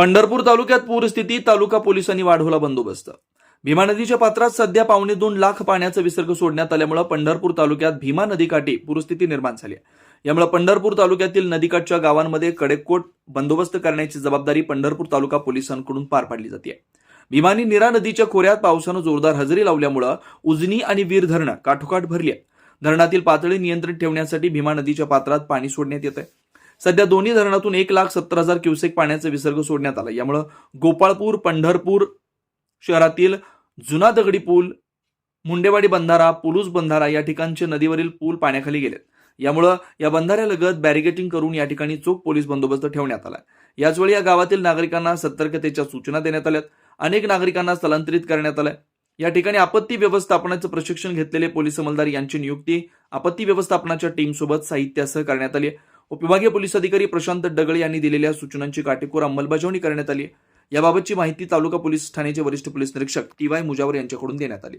पंढरपूर तालुक्यात पूरस्थिती तालुका पोलिसांनी वाढवला बंदोबस्त. भीमा नदीच्या पात्रात सध्या पावणे दोन लाख पाण्याचा विसर्ग सोडण्यात आल्यामुळे पंढरपूर तालुक्यात भीमा नदीकाठी पूरस्थिती निर्माण झाली आहे. यामुळे पंढरपूर तालुक्यातील नदीकाठच्या गावांमध्ये कडेकोट बंदोबस्त करण्याची जबाबदारी पंढरपूर तालुका पोलिसांकडून पार पाडली जाते. भीमानी निरा नदीच्या खोऱ्यात पावसानं जोरदार हजेरी लावल्यामुळं उजनी आणि वीर धरणं काठोकाठ भरली आहे धरणातील पातळी नियंत्रित ठेवण्यासाठी भीमा नदीच्या पात्रात पाणी सोडण्यात येत आहे सध्या दोन्ही धरणातून एक लाख सत्तर हजार क्युसेक पाण्याचा विसर्ग सोडण्यात आला. यामुळं गोपाळपूर पंढरपूर शहरातील जुना दगडी पूल मुंडेवाडी बंधारा पुलूस बंधारा या ठिकाणचे नदीवरील पूल पाण्याखाली गेलेत. यामुळं या बंधाऱ्यालगत बॅरिगेटिंग करून या ठिकाणी चोख पोलीस बंदोबस्त ठेवण्यात आला. याचवेळी या गावातील नागरिकांना सतर्कतेच्या सूचना देण्यात आल्यात. अनेक नागरिकांना स्थलांतरित करण्यात आलंय. या ठिकाणी आपत्ती व्यवस्थापनाचं प्रशिक्षण घेतलेले पोलीस अंमलदार यांची नियुक्ती आपत्ती व्यवस्थापनाच्या टीमसोबत साहित्यासह करण्यात आली आहे उपविभागीय पोलीस अधिकारी प्रशांत डगळे यांनी दिलेल्या सूचनांची काटेकोर अंमलबजावणी करण्यात आली याबाबतची माहिती तालुका पोलीस ठाण्याचे वरिष्ठ पोलीस निरीक्षक टी वाय मुजावर यांच्याकडून देण्यात आली